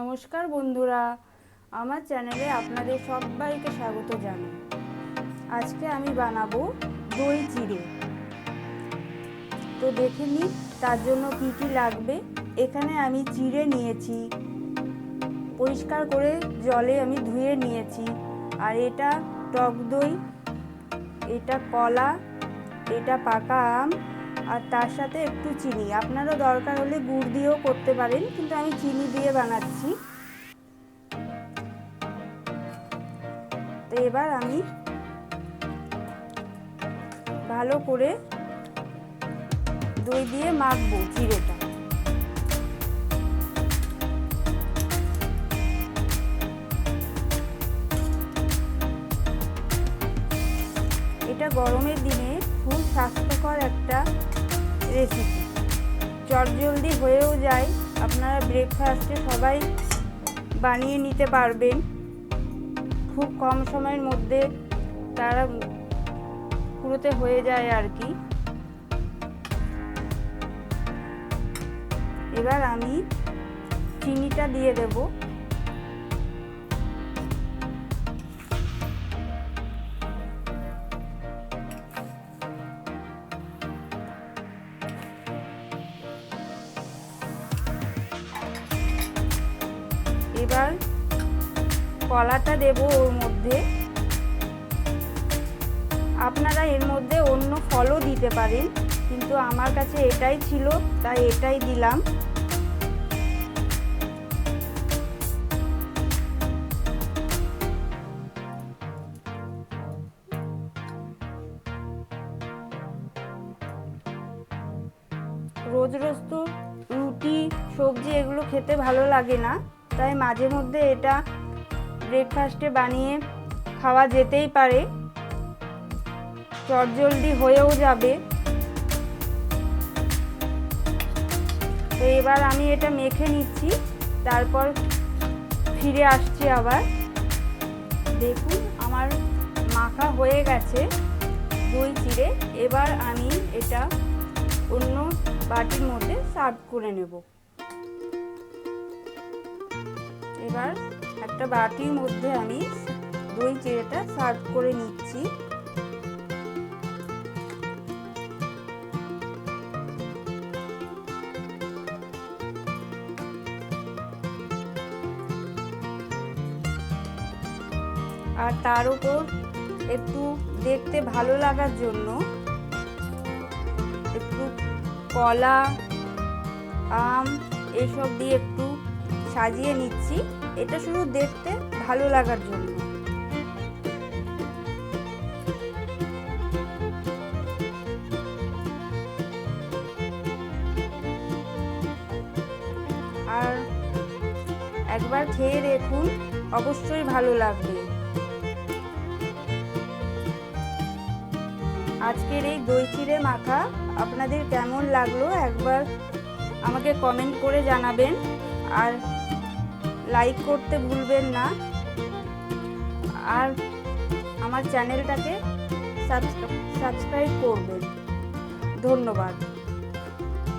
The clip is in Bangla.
নমস্কার বন্ধুরা, আমার চ্যানেলে আপনাদের সবাইকে স্বাগত জানাই। আজকে আমি বানাবো দই চিড়ে। তো দেখে নিই তার জন্য কি কি লাগবে। এখানে আমি চিড়ে নিয়েছি। পরিষ্কার করে জলে আমি ধুয়ে নিয়েছি। আর এটা টক দই, এটা কলা, এটা পাকা আম আর তার সাথে একটু চিনি। আপনারও দরকার হলে গুড় দিয়েও করতে পারেন, কিন্তু আমি চিনি দিয়ে বানাচ্ছি। তো এবার আমি ভালো করে দই দিয়ে মাখবো চিড়েটা এটা গরমের দিনে খুব স্বাস্থ্যকর একটা রেসিপি চটজলদি হয়েও যায়, আপনারা ব্রেকফাস্টে সবাই বানিয়ে নিতে পারবেন। খুব কম সময়ের মধ্যে তারা পুরোতে হয়ে যায় আর কি। এবার আমি চিনিটা দিয়ে দেবো। এবার কলাটা দেব ওর মধ্যে। আপনারা এর মধ্যে অন্য ফলও দিতে পারেন, কিন্তু আমার কাছে এটাই ছিল, তাই এটাই দিলাম। রোজ রোজ তো রুটি, সবজি এগুলো খেতে ভালো লাগে না। তাই মাঝে মধ্যে এটা ব্রেকফাস্টে বানিয়ে খাওয়া যেতেই পারে। চটজলদি হয়েও যাবে। তো এবার আমি এটা মেখে নিচ্ছি, তারপর ফিরে আসছি আবার। দেখুন, আমার মাখা হয়ে গেছে দই চিড়ে। এবার আমি এটা অন্য বাটির মধ্যে সার্ভ করে নেব। এবার একটা বাটির মধ্যে আমি দই চিড়েটা সার্ভ করে নিচ্ছি। আর তার উপর একটু দেখতে ভালো লাগার জন্য একটু কলা, আম, এসব দিয়ে একটু সাজিয়ে নিচ্ছি। এটা শুধু দেখতে ভালো লাগার জন্য। আর একবার খেয়ে দেখুন, অবশ্যই ভালো লাগবে। আজকের এই দই চিড়ে মাখা আপনাদের কেমন লাগল একবার আমাকে কমেন্ট করে জানাবেন। আর লাইক করতে ভুলবেন না। আর আমার চ্যানেলটাকে সাবস্ক্রাইব করবেন। ধন্যবাদ।